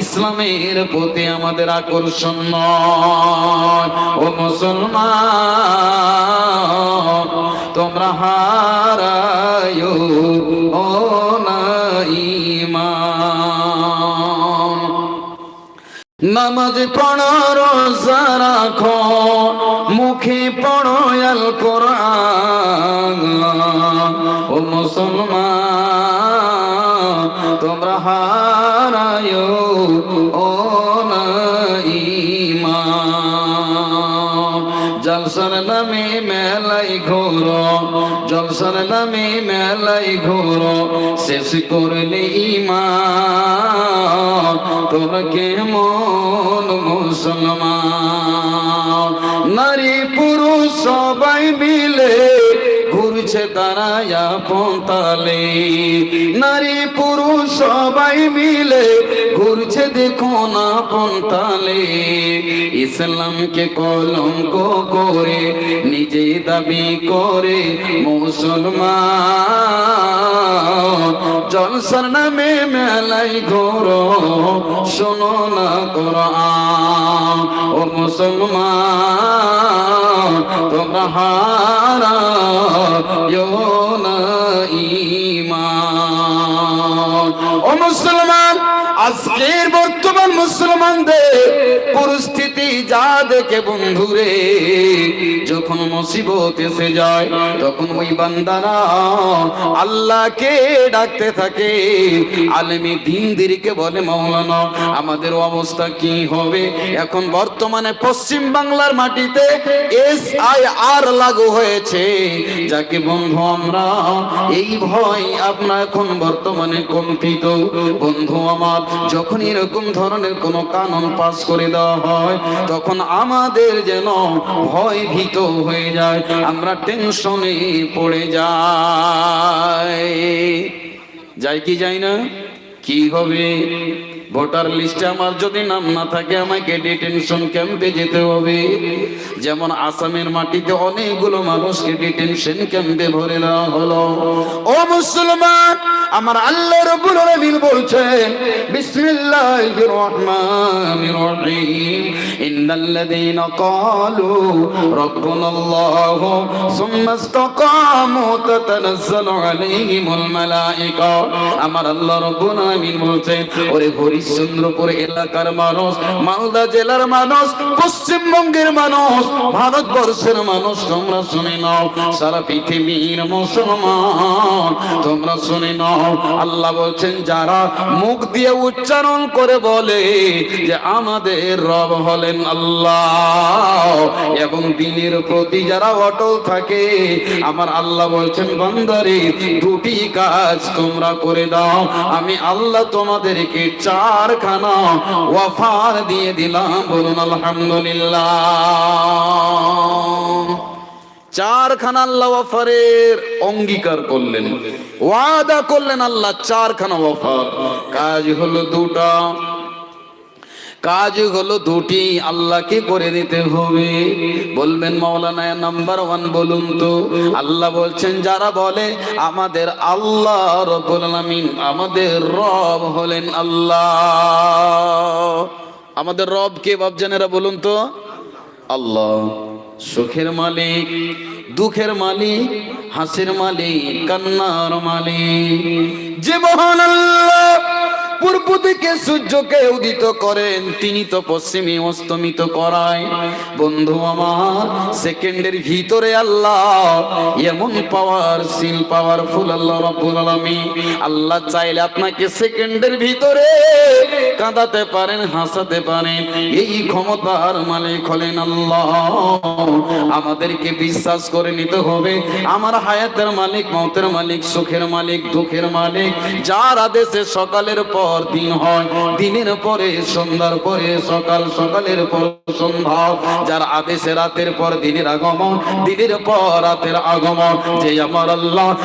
ইসলামের প্রতি আমাদের আকর্ষণ নয়। ও মুসলমান, তোমরা হারায়, ও নামাজ পড়ো, রোজা রাখো, মুখে পড়ো আল কোরআন ও মুসলমান তোমরা হারায়, ও না নামে মেলাই ঘোরো, জলসার নামে মেলাই ঘোর, শেষ করলে ইমান তোরা কেমন মুসলমান? নারী পুরুষ সবাই মিলে ঘুরছে তারা পন্তালে। নারী পুরুষ সবাই মিলে ঘুরছে দেখো না পন্তালে। ইসলামকে কলঙ্ক করে নিজে দাবি করে মুসলমান। জলসার নামে মেলাই ঘোর, শোনো না কোরআন। ও মুসলমান তোমরা হারা ও মুসলমান, আজকের বর্তমান মুসলমানদের পরিস্থিতি যা দেখে বন্ধুরে, যখন মুসিবত এসে যায়, তখন ওই বান্দারা আল্লাহকে ডাকতে থাকে। আলেমি দিনদিরকে বলে মাওলানা আমাদের অবস্থা কি হবে? এখন বর্তমানে পশ্চিম বাংলার মাটিতে এস আই আর লাগু হয়েছে। যাকে বন্ধু, আমরা এই ভয় আপনার এখন বর্তমানে কম্পিত। বন্ধু আমার, যখন এরকম ধরনের কোন কানুন পাস করে দেওয়া হয়, তখন আমাদের যেন ভয় ভীত হয়ে যায়, আমরা টেনশনে পড়ে যাই। যাই কি যাই না? কি হবে? ভোটার লিস্টে আমার যদি নাম না থাকে, আমাকে ডিটেনশন ক্যাম্পে যেতে হবে। যেমন আসামের মাটিতে অনেকগুলো মানুষকে ডিটেনশন ক্যাম্পে ভরে দেওয়া হলো। ও মুসলমান আমার আল্লাহ রব্বুল আলামিন বলছেন বিসমিল্লাহির রহমানির রহিম। ইন্নাল্লাযীনা ক্বালু রাব্বুনাল্লাহু সুম্মা ইসতাকামু তাতানাজ্জালু আলাইহিমুল মালায়েকা আমার আল্লাহ রব্বুল আলামিন বলছেন, ওরে হরিশ্চন্দ্রপুর এলাকার মানুষ, মালদা জেলার মানুষ, পশ্চিমবঙ্গের মানুষ, ভারতবর্ষের মানুষ, তোমরা শুনে নাও, সারা পৃথিবীর মুসলমান, তোমরা শুনে নাও। আল্লাহ বলছেন, যারা মুখ দিয়ে উচ্চারণ করে বলে যে আমাদের রব হলেন আল্লাহ, এবং দিনের প্রতি যারা অটল থাকে, আমার আল্লাহ বলছেন, বান্দারে, দুটি কাজ তোমরা করে দাও। আমি আল্লাহ তোমাদেরকে চারখানা ওয়াফার দিয়ে দিলাম, বলুন আলহামদুলিল্লাহ। চারখানা আল্লাহ ওয়াফারের অঙ্গীকার করলেন, ওয়াদা করলেন আল্লাহ চারখানা ওয়াফার। কাজ হলো দুটা কাজ হলো দুটি, আল্লাহকে করে দিতে হবে। বলবেন, মাওলানা নাম্বার ওয়ান, বলুন তো। আল্লাহ বলছেন, যারা বলে, আমাদের আল্লাহ রব্বুল আমাদের রব হলেন আল্লাহ। আমাদের রব কে বাবজানেরা বলুন তো? আল্লাহ। সুখের মালিক, দুঃখের মালিক, হাসির মালিক, কান্নার মালিক। যে মহান আল্লাহ পূর্ব দিকে সূর্যকে উদিত করেন। তিনি তো পশ্চিমে অস্তমিত করায়। বন্ধু আমার, সেকেন্ডের ভিতরে আল্লাহ এমন পাওয়ার সিল পাওয়ারফুল আল্লাহ রাব্বুল আলামিন। আল্লাহ চাইলে আপনাকে সেকেন্ডের ভিতরে কাঁদাতে পারেন, হাসাতে পারেন। এই ক্ষমতার মালিক হলেন আল্লাহ। আমাদেরকে বিশ্বাস করে নিতে হবে। আমার হায়াতের মালিক, মতের মালিক, সুখের মালিক, দুঃখের মালিক, যার আদেশে সকালের পর দিন হয়। দিনের পরে, সন্ধ্যার পরে, সকাল সকালের পর সন্ধ্যা। যার আদেশে রাতের পর দিনের আগমন, দিনের পর রাতের আগমন। যে আমার আল্লাহ